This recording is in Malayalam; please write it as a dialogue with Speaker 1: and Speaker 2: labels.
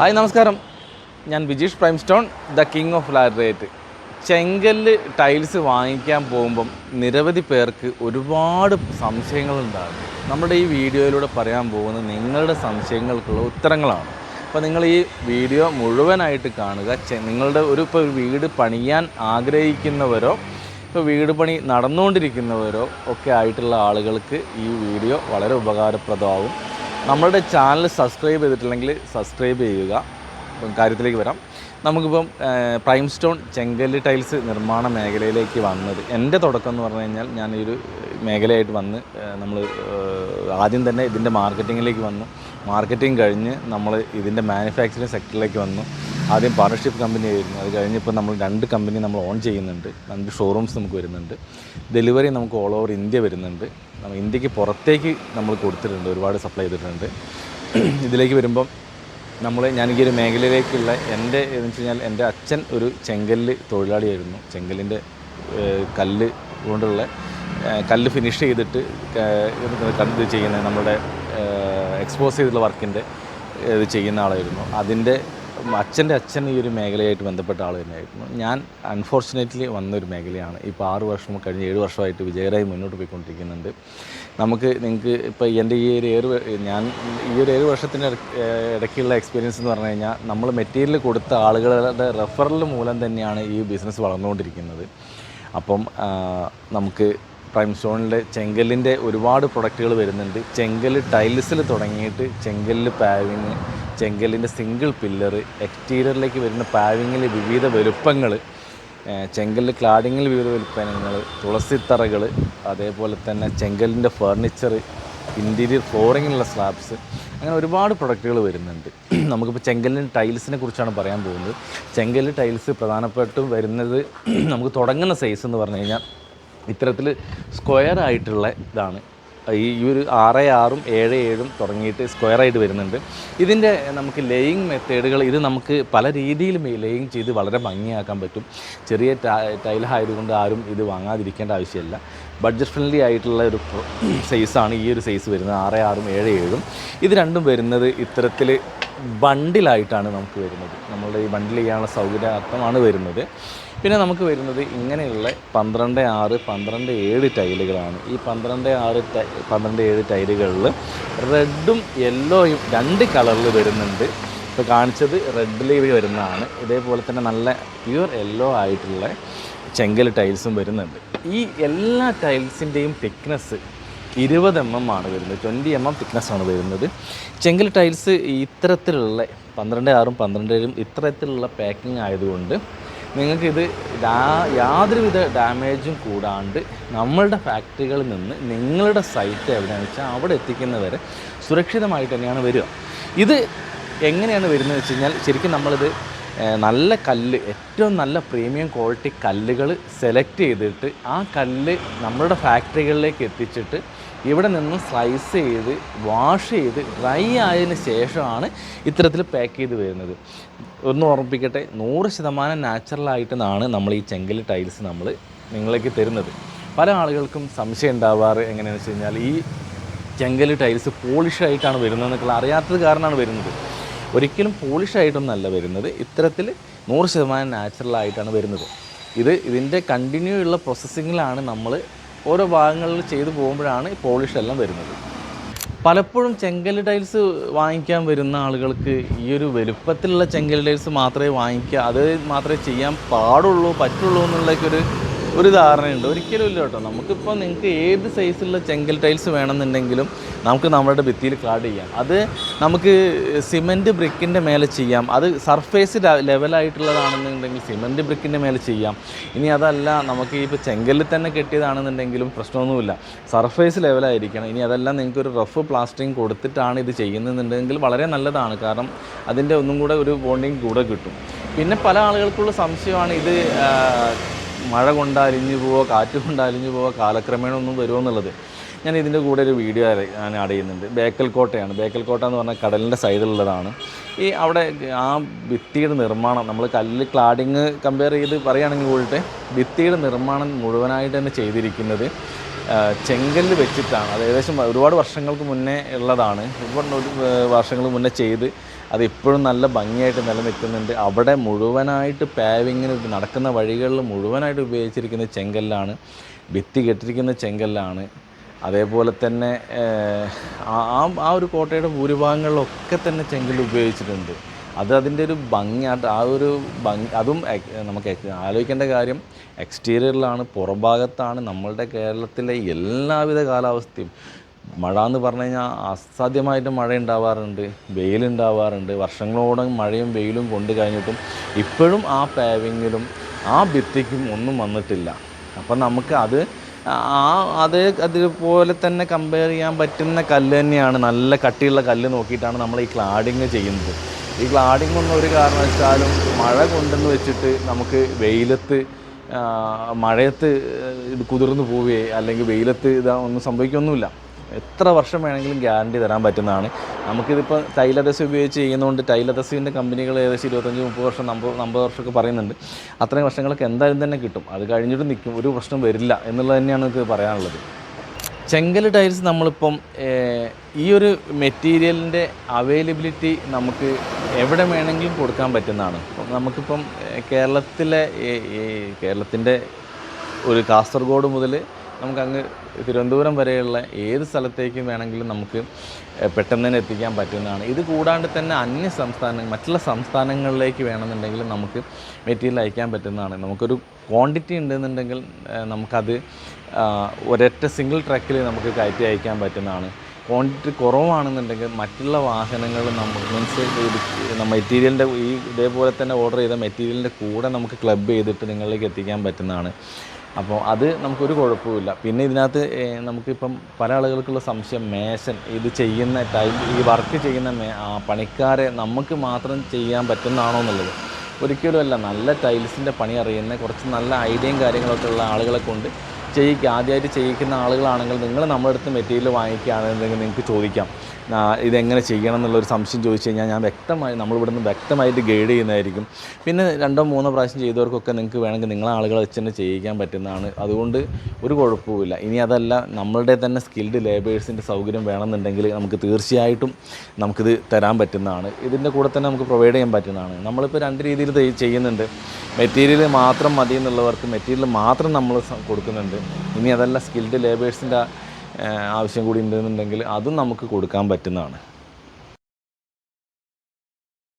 Speaker 1: ഹായ് നമസ്കാരം. ഞാൻ Bijeesh prime stone the king of laterite ചെങ്കല്ല് tiles വാങ്ങിക്കാൻ പോകുമ്പം നിരവധി പേർക്ക് ഒരുപാട് സംശയങ്ങളുണ്ടാകും. നമ്മുടെ ഈ വീഡിയോയിലൂടെ പറയാൻ പോകുന്നത് നിങ്ങളുടെ സംശയങ്ങൾക്കുള്ള ഉത്തരങ്ങളാണ്. അപ്പോൾ നിങ്ങൾ ഈ വീഡിയോ മുഴുവനായിട്ട് കാണുക. നിങ്ങളുടെ ഒരു ഇപ്പോൾ ഒരു വീട് പണിയാൻ ആഗ്രഹിക്കുന്നവരോ ഇപ്പോൾ വീട് പണി നടന്നുകൊണ്ടിരിക്കുന്നവരോ ഒക്കെ ആയിട്ടുള്ള ആളുകൾക്ക് ഈ വീഡിയോ വളരെ ഉപകാരപ്രദമാവും നമ്മളുടെ ചാനൽ സബ്സ്ക്രൈബ് ചെയ്തിട്ടില്ലെങ്കിൽ സബ്സ്ക്രൈബ് ചെയ്യുക. കാര്യത്തിലേക്ക് വരാം. നമുക്കിപ്പം പ്രൈം സ്റ്റോൺ ചെങ്കല്ല് ടൈൽസ് നിർമ്മാണ മേഖലയിലേക്ക് വന്നത്. എന്റെ തുടക്കം എന്ന് പറഞ്ഞു കഴിഞ്ഞാൽ ഞാൻ ഈ ഒരു മേഖലയായിട്ട് വന്ന് നമ്മൾ ആദ്യം തന്നെ ഇതിന്റെ മാർക്കറ്റിങ്ങിലേക്ക് വന്നു. മാർക്കറ്റിംഗ് കഴിഞ്ഞ് നമ്മൾ ഇതിന്റെ മാനുഫാക്ചറിങ് സെക്ടറിലേക്ക് വന്നു. ആദ്യം പാർട്ണർഷിപ്പ് കമ്പനി ആയിരുന്നു. അത് കഴിഞ്ഞിപ്പോൾ നമ്മൾ രണ്ട് കമ്പനി നമ്മൾ ഓൺ ചെയ്യുന്നുണ്ട്. രണ്ട് ഷോറൂംസ് നമുക്ക് വരുന്നുണ്ട്. ഡെലിവറി നമുക്ക് ഓൾ ഓവർ ഇന്ത്യ വരുന്നുണ്ട്. നമ്മൾ ഇന്ത്യയ്ക്ക് പുറത്തേക്ക് നമ്മൾ കൊടുത്തിട്ടുണ്ട് ഒരുപാട് സപ്ലൈ ചെയ്തിട്ടുണ്ട്. ഇതിലേക്ക് വരുമ്പം നമ്മൾ ഞാൻ ഈ ഒരു മേഖലയിലേക്കുള്ള എന്റെ എന്ന് വെച്ച് കഴിഞ്ഞാൽ എന്റെ അച്ഛൻ ഒരു ചെങ്കല്ല് തൊഴിലാളിയായിരുന്നു. ചെങ്കല്ലിന്റെ കല്ല് കൊണ്ടുള്ള കല്ല് ഫിനിഷ് ചെയ്തിട്ട് കണ്ട് ചെയ്യുന്ന നമ്മുടെ എക്സ്പോസ് ചെയ്തിട്ടുള്ള വർക്കിന്റെ ഇത് ചെയ്യുന്ന ആളായിരുന്നു. അതിന്റെ അച്ഛന്റെ അച്ഛൻ ഈ ഒരു മേഖലയായിട്ട് ബന്ധപ്പെട്ട ആൾ തന്നെയായിരുന്നു. ഞാൻ അൺഫോർച്ചുനേറ്റ്ലി വന്നൊരു മേഖലയാണ്. ഇപ്പോൾ ആറ് വർഷം കഴിഞ്ഞ് ഏഴ് വർഷമായിട്ട് വിജയകരമായി മുന്നോട്ട് പോയിക്കൊണ്ടിരിക്കുന്നുണ്ട്. നമുക്ക് നിങ്ങൾക്ക് ഇപ്പോൾ എന്റെ ഈ ഒരു ഏഴ് ഞാൻ ഈ ഒരു ഏഴ് വർഷത്തിന്റെ ഇടയ്ക്ക്- ഇടയ്ക്കുള്ള എക്സ്പീരിയൻസ് എന്ന് പറഞ്ഞു കഴിഞ്ഞാൽ നമ്മൾ മെറ്റീരിയൽ കൊടുത്ത ആളുകളുടെ റെഫറൽ മൂലം തന്നെയാണ് ഈ ബിസിനസ് വളർന്നുകൊണ്ടിരിക്കുന്നത്. അപ്പം നമുക്ക് പ്രൈം സ്റ്റോണിൽ ചെങ്കലിന്റെ ഒരുപാട് പ്രൊഡക്റ്റുകൾ വരുന്നുണ്ട്. ചെങ്കൽ ടൈൽസിൽ തുടങ്ങിയിട്ട് ചെങ്കല്ല് പാവിങ് ചെങ്കല്ലിന്റെ സിംഗിൾ പില്ലർ എക്സ്റ്റീരിയറിലേക്ക് വരുന്ന പാവിങ്ങിൽ വിവിധ വലുപ്പങ്ങൾ ചെങ്കലിൽ ക്ലാഡിങ്ങിൽ വിവിധ വലുപ്പങ്ങൾ തുളസിത്തറകൾ അതേപോലെ തന്നെ ചെങ്കലിന്റെ ഫർണിച്ചർ ഇന്റീരിയർ ഫ്ലോറിങ്ങിലുള്ള സ്ലാബ്സ് അങ്ങനെ ഒരുപാട് പ്രൊഡക്റ്റുകൾ വരുന്നുണ്ട്. നമുക്കിപ്പോൾ ചെങ്കലിൻ ടൈൽസിനെ കുറിച്ചാണ് പറയാൻ പോകുന്നത്. ചെങ്കല്ല് ടൈൽസ് പ്രധാനപ്പെട്ടും വരുന്നത് നമുക്ക് തുടങ്ങുന്ന സൈസ് എന്ന് പറഞ്ഞു കഴിഞ്ഞാൽ ഇത്തരത്തിൽ സ്ക്വയർ ആയിട്ടുള്ള ഇതാണ്. ഈ ഒരു ആറ് ആറും ഏഴ് ഏഴും തുടങ്ങിയിട്ട് സ്ക്വയർ ആയിട്ട് വരുന്നുണ്ട്. ഇതിന്റെ നമുക്ക് ലേയിങ് മെത്തേഡുകൾ ഇത് നമുക്ക് പല രീതിയിൽ ലേയിങ് ചെയ്ത് വളരെ ഭംഗിയാക്കാൻ പറ്റും. ചെറിയ ടൈൽ ആയതുകൊണ്ട് ആരും ഇത് വാങ്ങാതിരിക്കേണ്ട ആവശ്യമില്ല. ബഡ്ജറ്റ് ഫ്രണ്ട്ലി ആയിട്ടുള്ള ഒരു സൈസാണ് ഈ ഒരു സൈസ് വരുന്നത്. ആറ് ആറും ഏഴ് ഏഴും. ഇത് രണ്ടും വരുന്നത് ഇത്തരത്തിൽ ബണ്ടിലായിട്ടാണ് നമുക്ക് വരുന്നത്. നമ്മളുടെ ഈ ബണ്ടിൽ ചെയ്യാനുള്ള സൗകര്യാർത്ഥമാണ് വരുന്നത്. പിന്നെ നമുക്ക് വരുന്നത് ഇങ്ങനെയുള്ള പന്ത്രണ്ട് ആറ് പന്ത്രണ്ട് ഏഴ് ടൈലുകളാണ്. ഈ പന്ത്രണ്ട് ആറ് പന്ത്രണ്ട് ഏഴ് ടൈലുകളിൽ റെഡും യെല്ലോയും രണ്ട് കളറിൽ വരുന്നുണ്ട്. ഇപ്പോൾ കാണിച്ചത് റെഡിൽ വരുന്നതാണ്. ഇതേപോലെ തന്നെ നല്ല പ്യുവർ യെല്ലോ ആയിട്ടുള്ള ചെങ്കൽ ടൈൽസും വരുന്നുണ്ട്. ഈ എല്ലാ ടൈൽസിന്റെയും തിക്നെസ് ഇരുപത് എം എം ആണ് വരുന്നത്. ട്വന്റി എം എം തിക്നെസ് ആണ് വരുന്നത്. ചെങ്കൽ ടൈൽസ് ഇത്തരത്തിലുള്ള പന്ത്രണ്ട് ആറും പന്ത്രണ്ട് ഏഴും ഇത്തരത്തിലുള്ള പാക്കിംഗ് ആയതുകൊണ്ട് നിങ്ങൾക്കിത് യാതൊരുവിധ ഡാമേജും കൂടാണ്ട് നമ്മളുടെ ഫാക്ടറികളിൽ നിന്ന് നിങ്ങളുടെ സൈറ്റ് എവിടെയാണെന്ന് വെച്ചാൽ അവിടെ എത്തിക്കുന്നവരെ സുരക്ഷിതമായിട്ട് തന്നെയാണ് വരിക. ഇത് എങ്ങനെയാണ് വരുന്നത് വെച്ച് കഴിഞ്ഞാൽ ശരിക്കും നമ്മളിത് നല്ല കല്ല് ഏറ്റവും നല്ല പ്രീമിയം ക്വാളിറ്റി കല്ലുകൾ സെലക്ട് ചെയ്തിട്ട് ആ കല്ല് നമ്മളുടെ ഫാക്ടറികളിലേക്ക് എത്തിച്ചിട്ട് ഇവിടെ നിന്ന് സ്ലൈസ് ചെയ്ത് വാഷ് ചെയ്ത് ഡ്രൈ ആയതിനു ശേഷമാണ് ഇത്തരത്തിൽ പാക്ക് ചെയ്ത് വരുന്നത്. ഒന്ന് ഓർമ്മിപ്പിക്കട്ടെ നൂറ് ശതമാനം നാച്ചുറലായിട്ടെന്നാണ് നമ്മൾ ഈ ചെങ്കൽ ടൈൽസ് നമ്മൾ നിങ്ങളേക്ക് തരുന്നത്. പല ആളുകൾക്കും സംശയം ഉണ്ടാവാറ് എങ്ങനെയാണെന്ന് വെച്ച് കഴിഞ്ഞാൽ ഈ ചെങ്കൽ ടൈൽസ് പോളിഷായിട്ടാണ് വരുന്നതെന്നൊക്കെ അറിയാത്തത് കാരണമാണ് വരുന്നത്. ഒരിക്കലും പോളിഷായിട്ടൊന്നല്ല വരുന്നത്. ഇത്തരത്തിൽ നൂറ് ശതമാനം നാച്ചുറലായിട്ടാണ് വരുന്നത്. ഇത് ഇതിന്റെ കണ്ടിന്യൂ ഉള്ള പ്രോസസ്സിങ്ങിലാണ് നമ്മൾ ഓരോ ഭാഗങ്ങളിൽ ചെയ്തു പോകുമ്പോഴാണ് ഈ പോളിഷ് എല്ലാം വരുന്നത്. പലപ്പോഴും ചെങ്കൽ ടൈൽസ് വാങ്ങിക്കാൻ വരുന്ന ആളുകൾക്ക് ഈ ഒരു വലുപ്പത്തിലുള്ള ചെങ്കൽ ടൈൽസ് മാത്രമേ വാങ്ങിക്കുക അത് മാത്രമേ ചെയ്യാൻ പാടുള്ളൂ പറ്റുള്ളൂ എന്നുള്ളൊക്കെ ഒരു ഒരു ധാരണയുണ്ട്. ഒരിക്കലും ഇല്ല കേട്ടോ. നമുക്കിപ്പോൾ നിങ്ങൾക്ക് ഏത് സൈസിലുള്ള ചെങ്കൽ ടൈൽസ് വേണമെന്നുണ്ടെങ്കിലും നമുക്ക് നമ്മുടെ ഭിത്തിയിൽ ക്ലാഡ് ചെയ്യാം. അത് നമുക്ക് സിമന്റ് ബ്രിക്കിന്റെ മേലെ ചെയ്യാം. അത് സർഫേസ് ലെവലായിട്ടുള്ളതാണെന്നുണ്ടെങ്കിൽ സിമന്റ് ബ്രിക്കിന്റെ മേലെ ചെയ്യാം. ഇനി അതല്ല നമുക്ക് ഇപ്പോൾ ചെങ്കല്ലിൽ തന്നെ കെട്ടിയതാണെന്നുണ്ടെങ്കിലും പ്രശ്നമൊന്നുമില്ല. സർഫേസ് ലെവലായിരിക്കണം ഇനി അതെല്ലാം നിങ്ങൾക്ക് ഒരു റഫ് പ്ലാസ്റ്റിക് കൊടുത്തിട്ടാണ് ഇത് ചെയ്യുന്നതെന്നുണ്ടെങ്കിൽ വളരെ നല്ലതാണ്. കാരണം അതിന്റെ ഒന്നും കൂടെ ഒരു ബോണ്ടിങ് കൂടെ കിട്ടും. പിന്നെ പല ആളുകൾക്കുള്ള സംശയമാണ് ഇത് മഴ കൊണ്ട് അലിഞ്ഞു പോവോ കാറ്റ് കൊണ്ട് അലിഞ്ഞു പോവോ കാലക്രമേണ ഒന്നും വരുമോ എന്നുള്ളത് ഞാൻ ഇതിന്റെ കൂടെ ഒരു വീഡിയോ ഞാൻ ആഡ് ചെയ്യുന്നുണ്ട്. ബേക്കൽ കോട്ടയാണ് ബേക്കൽ കോട്ട എന്ന് പറഞ്ഞാൽ കടലിന്റെ സൈഡിലുള്ളതാണ്. ഈ അവിടെ ആ ഭിത്തിയുടെ നിർമ്മാണം നമ്മൾ കല്ല് ക്ലാഡിങ് കമ്പയർ ചെയ്ത് പറയുകയാണെങ്കിൽ കൂടിയിട്ട് ഭിത്തിയുടെ നിർമ്മാണം മുഴുവനായിട്ട് തന്നെ ചെയ്തിരിക്കുന്നത് ചെങ്കല്ല് വെച്ചിട്ടാണ്. അത് ഏകദേശം ഒരുപാട് വർഷങ്ങൾക്ക് മുന്നേ ഉള്ളതാണ്. ഒരുപാട് ഒരു, വർഷങ്ങൾ മുന്നേ ചെയ്ത് അത് ഇപ്പോഴും നല്ല ഭംഗിയായിട്ട് നിലനിൽക്കുന്നുണ്ട്. അവിടെ മുഴുവനായിട്ട് പാവിങ്ങിന് നടക്കുന്ന വഴികളിൽ മുഴുവനായിട്ട് ഉപയോഗിച്ചിരിക്കുന്ന ചെങ്കല്ലാണ്. ഭിത്തി കെട്ടിരിക്കുന്ന ചെങ്കല്ലാണ്. അതേപോലെ തന്നെ ആ ആ ഒരു കോട്ടയുടെ ഭൂരിഭാഗങ്ങളിലൊക്കെ തന്നെ ചെങ്കല്ല് ഉപയോഗിച്ചിട്ടുണ്ട്. അത് അതിന്റെ ഒരു ഭംഗിയായിട്ട് ആ ഒരു ഭംഗി അതും നമുക്ക് ആലോചിക്കേണ്ട കാര്യം എക്സ്റ്റീരിയറിലാണ് പുറംഭാഗത്താണ് നമ്മളുടെ കേരളത്തിലെ എല്ലാവിധ കാലാവസ്ഥയും. മഴ എന്ന് പറഞ്ഞു കഴിഞ്ഞാൽ അസാധ്യമായിട്ട് മഴ ഉണ്ടാവാറുണ്ട് വെയിലുണ്ടാവാറുണ്ട് വർഷങ്ങളോളം മഴയും വെയിലും കൊണ്ട് കഴിഞ്ഞിട്ടും ഇപ്പോഴും ആ പാവിങ്ങിലും ആ ഭിത്തിക്കും ഒന്നും വന്നിട്ടില്ല. അപ്പം നമുക്ക് അത് ആ അതേ അതുപോലെ തന്നെ കമ്പയർ ചെയ്യാൻ പറ്റുന്ന കല്ല് തന്നെയാണ്. നല്ല കട്ടിയുള്ള കല്ല് നോക്കിയിട്ടാണ് നമ്മൾ ഈ ക്ലാഡിങ് ചെയ്യുന്നത്. ഈ ക്ലാഡിങ് ഒന്നും ഒരു കാരണവശാലും മഴ കൊണ്ടെന്ന് വെച്ചിട്ട് നമുക്ക് വെയിലത്ത് മഴയത്ത് ഇത് കുതിർന്നു പോവുകയെ അല്ലെങ്കിൽ വെയിലത്ത് ഇതാ ഒന്നും സംഭവിക്കൊന്നുമില്ല. എത്ര വർഷം വേണമെങ്കിലും ഗ്യാരണ്ടി തരാൻ പറ്റുന്നതാണ്. നമുക്കിതിപ്പോൾ ടൈലറസ് ഉപയോഗിച്ച് ചെയ്യുന്നതുകൊണ്ട് ടൈലറസിന്റെ കമ്പനികൾ ഏകദേശം ഇരുപത്തഞ്ച് മുപ്പത് വർഷം നമ്പത് അമ്പത് വർഷമൊക്കെ പറയുന്നുണ്ട്. അത്രയും വർഷങ്ങൾക്ക് എന്തായാലും തന്നെ കിട്ടും. അത് കഴിഞ്ഞിട്ട് നിൽക്കും. ഒരു പ്രശ്നം വരില്ല എന്നുള്ളത് തന്നെയാണ് നമുക്ക് പറയാനുള്ളത്. ചെങ്കൽ ടൈൽസ് നമ്മളിപ്പം ഈ ഒരു മെറ്റീരിയലിന്റെ അവൈലബിലിറ്റി നമുക്ക് എവിടെ വേണമെങ്കിലും കൊടുക്കാൻ പറ്റുന്നതാണ്. അപ്പം നമുക്കിപ്പം കേരളത്തിലെ കേരളത്തിന്റെ ഒരു കാസർഗോഡ് മുതൽ നമുക്ക് അങ്ങ് തിരുവനന്തപുരം വരെയുള്ള ഏത് സ്ഥലത്തേക്കും വേണമെങ്കിലും നമുക്ക് പെട്ടെന്ന് തന്നെ എത്തിക്കാൻ പറ്റുന്നതാണ്. ഇത് കൂടാണ്ട് തന്നെ അന്യ സംസ്ഥാന മറ്റുള്ള സംസ്ഥാനങ്ങളിലേക്ക് വേണമെന്നുണ്ടെങ്കിൽ നമുക്ക് മെറ്റീരിയൽ അയക്കാൻ പറ്റുന്നതാണ്. നമുക്കൊരു ക്വാണ്ടിറ്റി ഉണ്ടെന്നുണ്ടെങ്കിൽ നമുക്കത് ഒരൊറ്റ സിംഗിൾ ട്രക്കിൽ നമുക്ക് കയറ്റി അയക്കാൻ പറ്റുന്നതാണ്. ക്വാണ്ടിറ്റി കുറവാണെന്നുണ്ടെങ്കിൽ മറ്റുള്ള വാഹനങ്ങൾ നമ്മൾ മീൻസ് മെറ്റീരിയലിന്റെ ഈ ഇതേപോലെ തന്നെ ഓർഡർ ചെയ്ത മെറ്റീരിയലിന്റെ കൂടെ നമുക്ക് ക്ലബ് ചെയ്തിട്ട് നിങ്ങളിലേക്ക് എത്തിക്കാൻ പറ്റുന്നതാണ്. അപ്പോൾ അത് നമുക്കൊരു കുഴപ്പമില്ല പിന്നെ ഇതിനകത്ത് നമുക്കിപ്പം പല ആളുകൾക്കുള്ള സംശയം മേശൻ ഇത് ചെയ്യുന്ന ടൈം ഈ വർക്ക് ചെയ്യുന്ന മേ പണിക്കാരെ നമുക്ക് മാത്രം ചെയ്യാൻ പറ്റുന്നതാണോ എന്നുള്ളത്. ഒരിക്കലും അല്ല നല്ല ടൈൽസിന്റെ പണി അറിയുന്ന കുറച്ച് നല്ല ഐഡിയയും കാര്യങ്ങളൊക്കെ ഉള്ള ആളുകളെ കൊണ്ട് ചെയ്യിക്കുക ആദ്യമായിട്ട് ചെയ്യിക്കുന്ന ആളുകളാണെങ്കിൽ നിങ്ങൾ നമ്മുടെ അടുത്ത് മെറ്റീരിയൽ വാങ്ങിക്കുകയാണെന്നുണ്ടെങ്കിൽ നിങ്ങൾക്ക് ചോദിക്കാം. ഇതെങ്ങനെ ചെയ്യണം എന്നുള്ളൊരു സംശയം ചോദിച്ചു കഴിഞ്ഞാൽ ഞാൻ വ്യക്തമായി നമ്മളിവിടെ നിന്ന് വ്യക്തമായിട്ട് ഗൈഡ് ചെയ്യുന്നതായിരിക്കും. പിന്നെ രണ്ടോ മൂന്നോ പ്രാവശ്യം ചെയ്തവർക്കൊക്കെ നിങ്ങൾക്ക് വേണമെങ്കിൽ നിങ്ങളെ ആളുകളെ വെച്ച് തന്നെ ചെയ്യിക്കാൻ പറ്റുന്നതാണ്. അതുകൊണ്ട് ഒരു കുഴപ്പവുമില്ല. ഇനി അതല്ല നമ്മളുടെ തന്നെ സ്കിൽഡ് ലേബേഴ്സിന്റെ സൗകര്യം വേണമെന്നുണ്ടെങ്കിൽ നമുക്ക് തീർച്ചയായിട്ടും നമുക്കിത് തരാൻ പറ്റുന്നതാണ്. ഇതിന്റെ കൂടെ തന്നെ നമുക്ക് പ്രൊവൈഡ് ചെയ്യാൻ പറ്റുന്നതാണ്. നമ്മളിപ്പോൾ രണ്ട് രീതിയിൽ ചെയ്യുന്നുണ്ട്. മെറ്റീരിയൽ മാത്രം മതി എന്നുള്ളവർക്ക് മെറ്റീരിയൽ മാത്രം നമ്മൾ കൊടുക്കുന്നുണ്ട്. ഇനി അതല്ല സ്കിൽഡ് ലേബേഴ്സിന്റെ ആവശ്യം കൂടി ഉണ്ടെന്നുണ്ടെങ്കിൽ അതും നമുക്ക് കൊടുക്കാൻ പറ്റുന്നതാണ്.